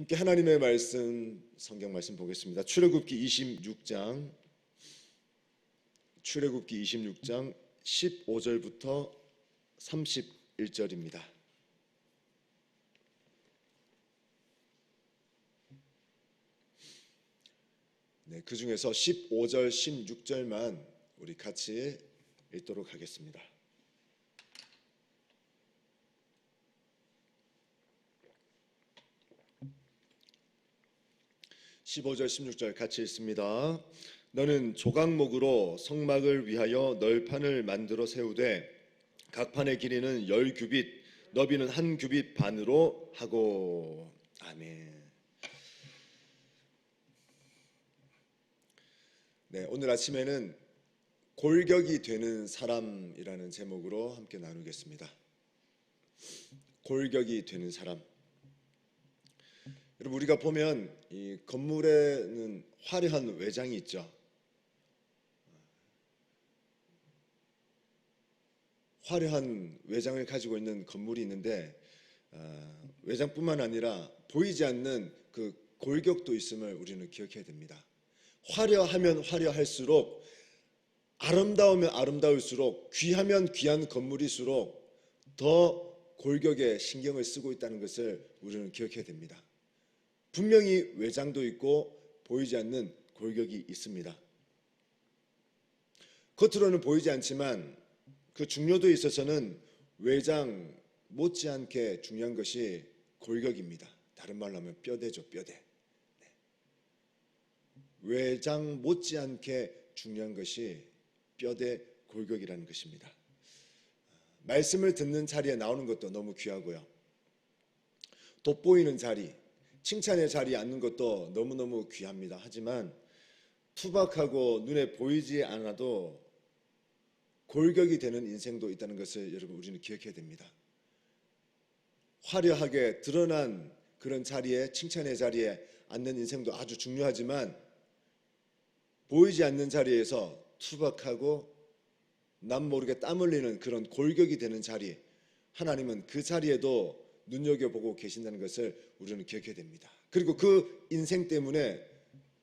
함께 하나님의 말씀 성경 말씀 보겠습니다. 출애굽기 26장 출애굽기 26장 15절부터 31절입니다. 네, 그 중에서 15절, 16절만 우리 같이 읽도록 하겠습니다. (15절) (16절) 같이 읽습니다. 너는 조각목으로 성막을 위하여 널판을 만들어 세우되 각 판의 길이는 열 규빗 너비는 한 규빗 반으로 하고 아멘. 네, 오늘 아침에는 골격이 되는 사람이라는 제목으로 함께 나누겠습니다. 골격이 되는 사람. 여러분 우리가 보면 이 건물에는 화려한 외장이 있죠. 화려한 외장을 가지고 있는 건물이 있는데 어, 외장뿐만 아니라 보이지 않는 그 골격도 있음을 우리는 기억해야 됩니다. 화려하면 화려할수록 아름다우면 아름다울수록 귀하면 귀한 건물일수록 더 골격에 신경을 쓰고 있다는 것을 우리는 기억해야 됩니다. 분명히 외장도 있고 보이지 않는 골격이 있습니다. 겉으로는 보이지 않지만 그 중요도에 있어서는 외장 못지않게 중요한 것이 골격입니다. 다른 말로 하면 뼈대죠, 뼈대. 네. 외장 못지않게 중요한 것이 뼈대 골격이라는 것입니다. 말씀을 듣는 자리에 나오는 것도 너무 귀하고요. 돋보이는 자리, 칭찬의 자리에 앉는 것도 너무너무 귀합니다. 하지만 투박하고 눈에 보이지 않아도 골격이 되는 인생도 있다는 것을 여러분 우리는 기억해야 됩니다. 화려하게 드러난 그런 자리에 칭찬의 자리에 앉는 인생도 아주 중요하지만 보이지 않는 자리에서 투박하고 남 모르게 땀 흘리는 그런 골격이 되는 자리 하나님은 그 자리에도 눈여겨보고 계신다는 것을 우리는 기억해야 됩니다. 그리고 그 인생 때문에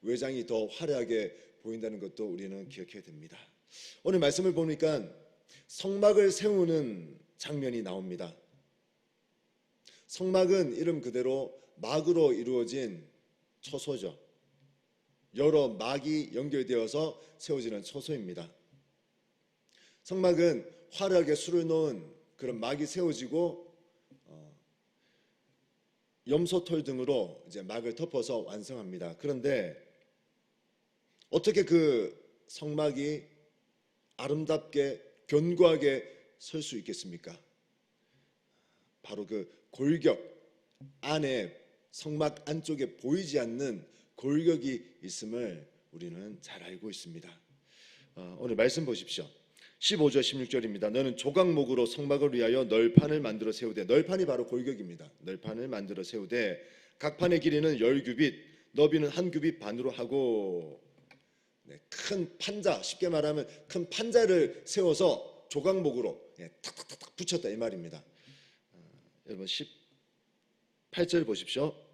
외장이 더 화려하게 보인다는 것도 우리는 기억해야 됩니다. 오늘 말씀을 보니까 성막을 세우는 장면이 나옵니다. 성막은 이름 그대로 막으로 이루어진 초소죠. 여러 막이 연결되어서 세워지는 초소입니다. 성막은 화려하게 술을 놓은 그런 막이 세워지고 어, 염소털 등으로 이제 막을 덮어서 완성합니다. 그런데 어떻게 그 성막이 아름답게 견고하게 설 수 있겠습니까? 바로 그 골격 안에 성막 안쪽에 보이지 않는 골격이 있음을 우리는 잘 알고 있습니다. 어, 오늘 말씀 보십시오. 15절 16절입니다. 너는 조각목으로 성막을 위하여 널판을 만들어 세우되 널판이 바로 골격입니다. 널판을 만들어 세우되 각 판의 길이는 열 규빗, 너비는 한 규빗 반으로 하고 네, 큰 판자 쉽게 말하면 큰 판자를 세워서 조각목으로 예, 탁탁탁탁 붙였다 이 말입니다. 어, 여러분 18절 보십시오.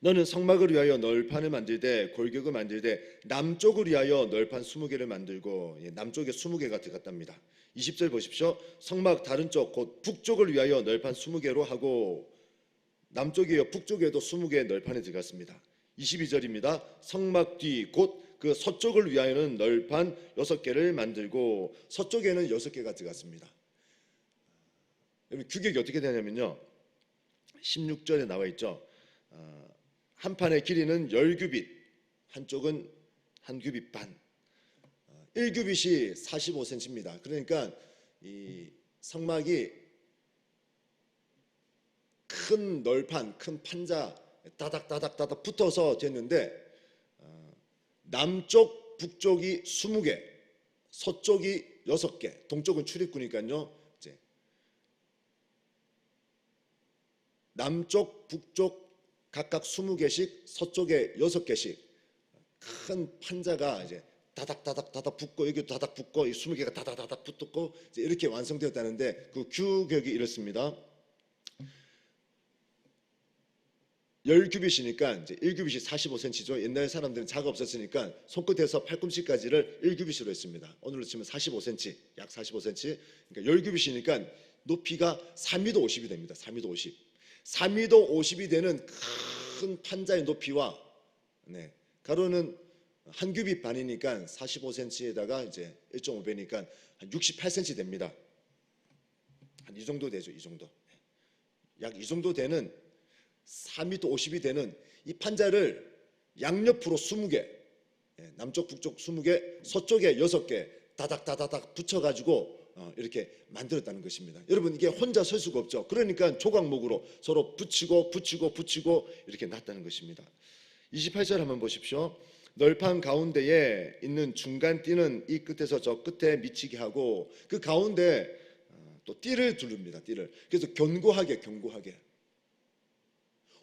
너는 성막을 위하여 널판을 만들되 골격을 만들되 남쪽을 위하여 널판 20개를 만들고 예, 남쪽에 20개가 들어갔답니다. 20절 보십시오. 성막 다른 쪽 곧 북쪽을 위하여 널판 20개로 하고 남쪽이요 북쪽에도 20개의 널판이 들어갔습니다. 22절입니다. 성막 뒤 곧 그 서쪽을 위하여는 널판 6개를 만들고 서쪽에는 6개가 들어갔습니다. 규격이 어떻게 되냐면요. 16절에 나와 있죠. 어, 한 판의 길이는 10규빗, 한쪽은 한 규빗 반. 1규빗이 45cm입니다. 그러니까 이 성막이 큰 널판, 큰 판자 따닥따닥따닥 붙어서 됐는데 어, 남쪽, 북쪽이 20개, 서쪽이 6개, 동쪽은 출입구니까요. 이제 남쪽, 북쪽 각각 20개씩, 서쪽에 6개씩 큰 판자가 이제 다닥다닥 다닥 붙고 여기 다닥 붙고 이 20개가 다닥다닥 붙었고 이렇게 완성되었다는데 그 규격이 이렇습니다. 10규빗이니까 이제 1규빗이 45cm죠. 옛날 사람들은 자가 없었으니까 손끝에서 팔꿈치까지를 1규빗으로 했습니다. 오늘로 치면 45cm, 약 45cm. 그러니까 10규빗이니까 높이가 3m 50이 됩니다. 3m 50. 3m 50이 되는 큰 판자의 높이와 네, 가로는 한 규빗 반이니까 45cm에다가 이제 1.5배니까 한 68cm 됩니다. 한 이 정도 되죠. 이 정도. 약 이 정도 되는 4m 50이 되는 이 판자를 양옆으로 20개, 예, 남쪽 북쪽 20개, 서쪽에 6개 다닥다닥 붙여가지고 어, 이렇게 만들었다는 것입니다. 여러분 이게 혼자 설 수가 없죠. 그러니까 조각목으로 서로 붙이고 붙이고 붙이고 이렇게 놨다는 것입니다. 28절 한번 보십시오. 널판 가운데에 있는 중간 띠는 이 끝에서 저 끝에 미치게 하고 그 가운데 어, 또 띠를 두릅니다. 띠를. 그래서 견고하게 견고하게.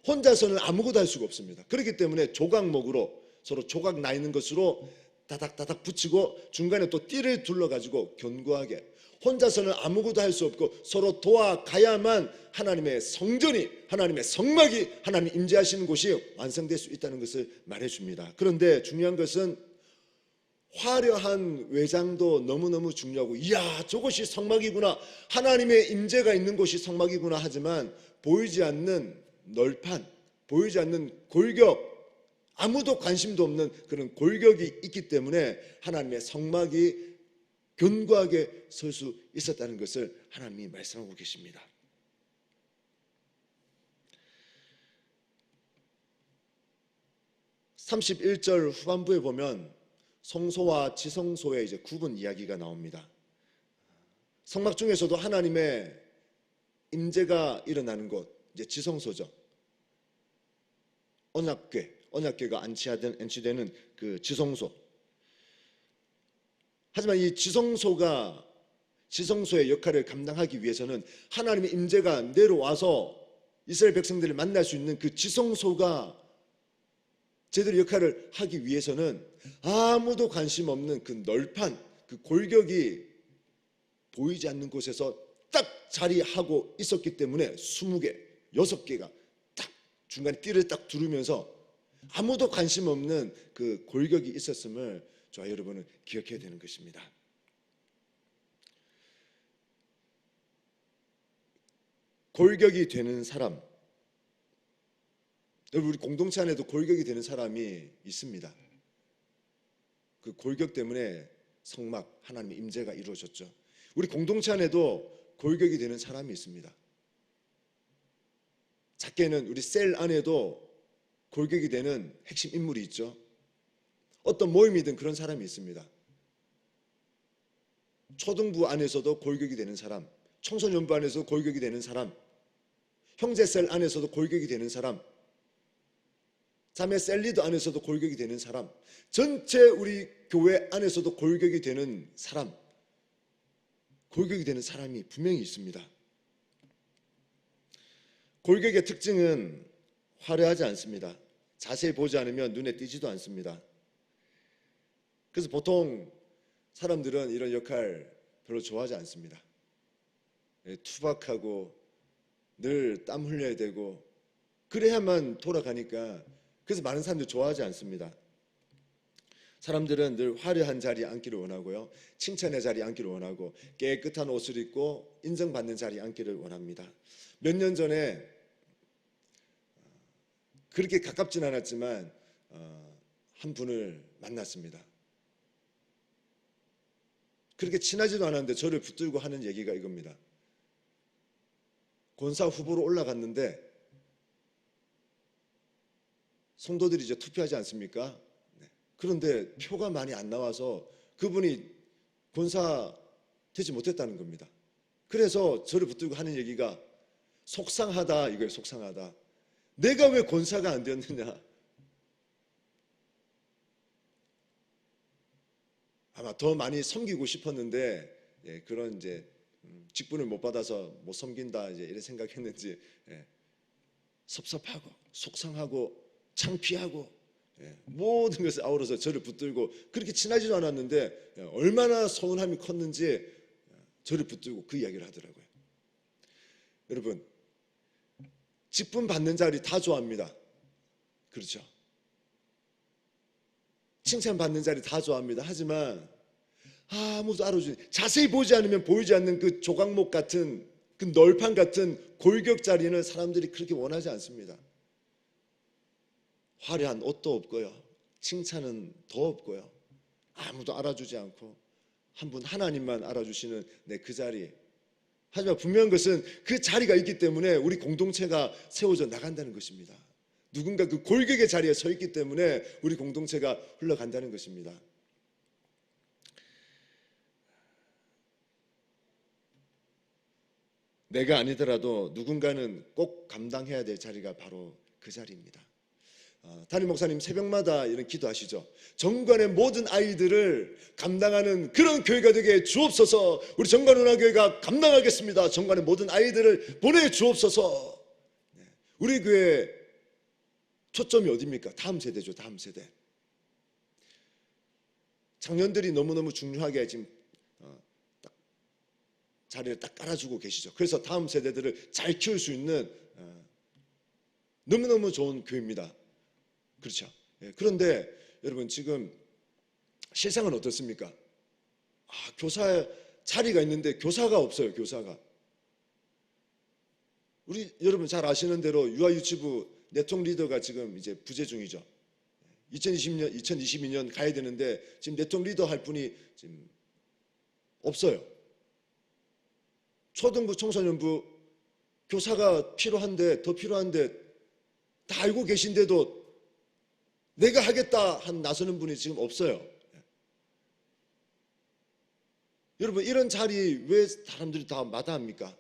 혼자서는 아무것도 할 수가 없습니다. 그렇기 때문에 조각목으로 서로 조각 나 있는 것으로 다닥다닥 붙이고 중간에 또 띠를 둘러가지고 견고하게 혼자서는 아무것도 할 수 없고 서로 도와가야만 하나님의 성전이 하나님의 성막이 하나님 임재하시는 곳이 완성될 수 있다는 것을 말해줍니다. 그런데 중요한 것은 화려한 외장도 너무너무 중요하고 이야 저것이 성막이구나 하나님의 임재가 있는 곳이 성막이구나 하지만 보이지 않는 널판 보이지 않는 골격 아무도 관심도 없는 그런 골격이 있기 때문에 하나님의 성막이 견고하게 설 수 있었다는 것을 하나님이 말씀하고 계십니다. (31절) 후반부에 보면 성소와 지성소의 이제 구분 이야기가 나옵니다. 성막 중에서도 하나님의 임재가 일어나는 곳 이제 지성소죠. 언약궤, 언약궤가 안치하던 안치되는 그 지성소. 하지만 이 지성소가 지성소의 역할을 감당하기 위해서는 하나님의 임재가 내려와서 이스라엘 백성들을 만날 수 있는 그 지성소가 제대로 역할을 하기 위해서는 아무도 관심 없는 그 널판, 그 골격이 보이지 않는 곳에서 딱 자리하고 있었기 때문에 20개, 6개가 딱 중간에 띠를 딱 두르면서 아무도 관심 없는 그 골격이 있었음을 저와 여러분은 기억해야 되는 것입니다. 골격이 되는 사람, 우리 공동체 안에도 골격이 되는 사람이 있습니다. 그 골격 때문에 성막 하나님의 임재가 이루어졌죠. 우리 공동체 안에도 골격이 되는 사람이 있습니다. 작게는 우리 셀 안에도 골격이 되는 핵심 인물이 있죠. 어떤 모임이든 그런 사람이 있습니다. 초등부 안에서도 골격이 되는 사람, 청소년부 안에서도 골격이 되는 사람, 형제셀 안에서도 골격이 되는 사람, 자매 셀리드 안에서도 골격이 되는 사람, 전체 우리 교회 안에서도 골격이 되는 사람, 골격이 되는 사람이 분명히 있습니다. 골격의 특징은 화려하지 않습니다. 자세히 보지 않으면 눈에 띄지도 않습니다. 그래서 보통 사람들은 이런 역할 별로 좋아하지 않습니다. 예, 투박하고 늘 땀 흘려야 되고 그래야만 돌아가니까 그래서 많은 사람들이 좋아하지 않습니다. 사람들은 늘 화려한 자리에 앉기를 원하고요. 칭찬의 자리에 앉기를 원하고 깨끗한 옷을 입고 인정받는 자리에 앉기를 원합니다. 몇 년 전에 그렇게 가깝진 않았지만 어, 한 분을 만났습니다. 그렇게 친하지도 않았는데 저를 붙들고 하는 얘기가 이겁니다. 권사 후보로 올라갔는데 성도들이 이제 투표하지 않습니까? 네. 그런데 표가 많이 안 나와서 그분이 권사 되지 못했다는 겁니다. 그래서 저를 붙들고 하는 얘기가 속상하다 이거예요. 속상하다. 내가 왜 권사가 안 되었느냐? 아마 더 많이 섬기고 싶었는데 예, 그런 이제 음, 직분을 못 받아서 못 섬긴다 이제 이런 생각했는지 예, 섭섭하고 속상하고 창피하고 예, 모든 것을 아우러서 저를 붙들고 그렇게 친하지도 않았는데 예, 얼마나 서운함이 컸는지 예, 저를 붙들고 그 이야기를 하더라고요. 여러분 직분 받는 자리 다 좋아합니다. 그렇죠. 칭찬 받는 자리 다 좋아합니다. 하지만 아무도 알아주지 자세히 보지 않으면 보이지 않는 그 조각목 같은 그 널판 같은 골격 자리는 사람들이 그렇게 원하지 않습니다. 화려한 옷도 없고요. 칭찬은 더 없고요. 아무도 알아주지 않고 한 분 하나님만 알아주시는 내 그 자리. 하지만 분명한 것은 그 자리가 있기 때문에 우리 공동체가 세워져 나간다는 것입니다. 누군가 그 골격의 자리에 서 있기 때문에 우리 공동체가 흘러간다는 것입니다. 내가 아니더라도 누군가는 꼭 감당해야 될 자리가 바로 그 자리입니다. 어, 담임 목사님 새벽마다 이런 기도하시죠. 정관의 모든 아이들을 감당하는 그런 교회가 되게 주옵소서. 우리 정관운하교회가 감당하겠습니다. 정관의 모든 아이들을 보내 주옵소서. 네. 우리 교회 초점이 어디입니까? 다음 세대죠. 다음 세대. 청년들이 너무너무 중요하게 지금 어, 딱 자리를 딱 깔아주고 계시죠. 그래서 다음 세대들을 잘 키울 수 있는 어, 너무너무 좋은 교회입니다. 그렇죠. 예, 그런데 여러분 지금 세상은 어떻습니까? 아, 교사 자리가 있는데 교사가 없어요. 교사가. 우리 여러분 잘 아시는 대로 유아 유치부 네트워크 리더가 지금 이제 부재 중이죠. 2020년, 2022년 가야 되는데 지금 네트워크 리더 할 분이 지금 없어요. 초등부, 청소년부 교사가 필요한데 더 필요한데 다 알고 계신데도 내가 하겠다 한 나서는 분이 지금 없어요. 여러분 이런 자리 왜 사람들이 다 마다합니까?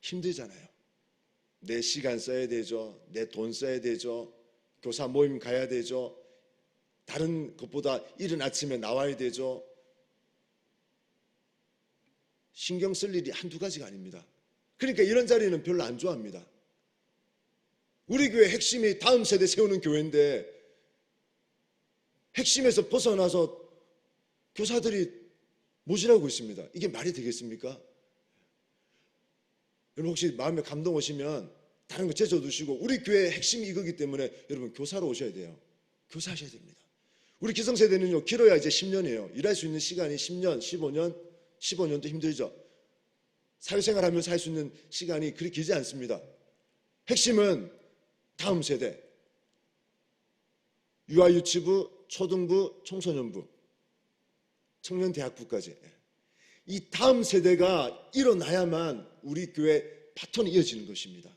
힘들잖아요. 내 시간 써야 되죠. 내 돈 써야 되죠. 교사 모임 가야 되죠. 다른 것보다 이른 아침에 나와야 되죠. 신경 쓸 일이 한두 가지가 아닙니다. 그러니까 이런 자리는 별로 안 좋아합니다. 우리 교회 핵심이 다음 세대 세우는 교회인데 핵심에서 벗어나서 교사들이 모질하고 있습니다. 이게 말이 되겠습니까? 여러분 혹시 마음에 감동 오시면 다른 거 제쳐 두시고 우리 교회 핵심이 이거기 때문에 여러분 교사로 오셔야 돼요. 교사하셔야 됩니다. 우리 기성세대는요 길어야 이제 10년이에요. 일할 수 있는 시간이 10년, 15년, 15년도 힘들죠. 사회생활 하면서 할 수 있는 시간이 그리 길지 않습니다. 핵심은 다음 세대 유아유치부, 초등부, 청소년부, 청년대학부까지 이 다음 세대가 일어나야만 우리 교회 파턴이 이어지는 것입니다.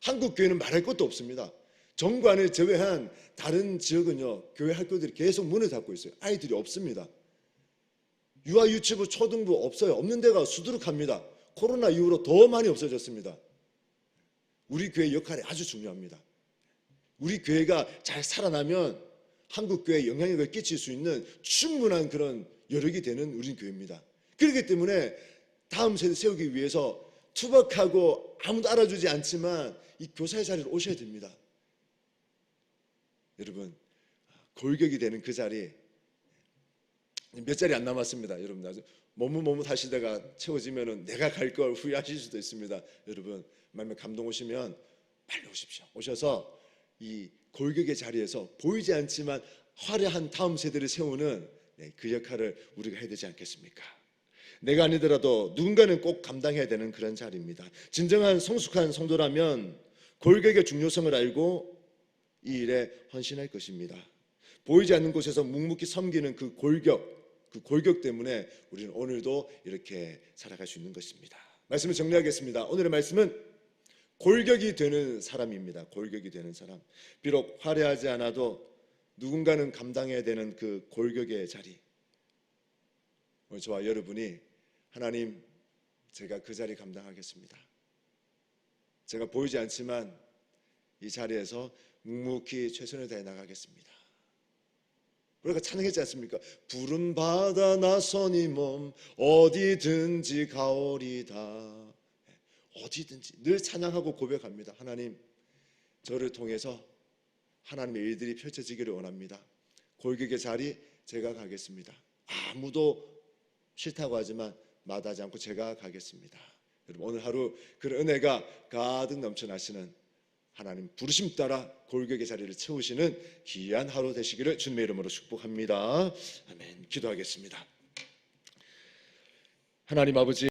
한국 교회는 말할 것도 없습니다. 정관을 제외한 다른 지역은요 교회 학교들이 계속 문을 닫고 있어요. 아이들이 없습니다. 유아 유치부, 초등부 없어요. 없는 데가 수두룩합니다. 코로나 이후로 더 많이 없어졌습니다. 우리 교회 역할이 아주 중요합니다. 우리 교회가 잘 살아나면 한국 교회에 영향력을 끼칠 수 있는 충분한 그런 여력이 되는 우리 교회입니다. 그렇기 때문에 다음 세대 세우기 위해서 투박하고 아무도 알아주지 않지만 이 교사의 자리로 오셔야 됩니다. 여러분 골격이 되는 그 자리 몇 자리 안 남았습니다. 여러분 나중 머뭇머뭇 하시다가 채워지면은 내가 갈 걸 후회하실 수도 있습니다. 여러분 만약 감동 오시면 빨리 오십시오. 오셔서 이 골격의 자리에서 보이지 않지만 화려한 다음 세대를 세우는 네, 그 역할을 우리가 해야 되지 않겠습니까? 내가 아니더라도 누군가는 꼭 감당해야 되는 그런 자리입니다. 진정한 성숙한 성도라면 골격의 중요성을 알고 이 일에 헌신할 것입니다. 보이지 않는 곳에서 묵묵히 섬기는 그 골격, 그 골격 때문에 우리는 오늘도 이렇게 살아갈 수 있는 것입니다. 말씀을 정리하겠습니다. 오늘의 말씀은 골격이 되는 사람입니다. 골격이 되는 사람. 비록 화려하지 않아도 누군가는 감당해야 되는 그 골격의 자리. 오늘 저와 여러분이 하나님 제가 그 자리 감당하겠습니다. 제가 보이지 않지만 이 자리에서 묵묵히 최선을 다해 나가겠습니다. 우리가 찬양했지 않습니까? 부른 바다 나선이 몸 어디든지 가오리다. 어디든지 늘 찬양하고 고백합니다. 하나님 저를 통해서 하나님의 일들이 펼쳐지기를 원합니다. 골격의 자리 제가 가겠습니다. 아무도 싫다고 하지만 마다하지 않고 제가 가겠습니다. 여러분 오늘 하루 그 은혜가 가득 넘쳐나시는 하나님 부르심 따라 골격의 자리를 채우시는 귀한 하루 되시기를 주님의 이름으로 축복합니다. 아멘. 기도하겠습니다. 하나님 아버지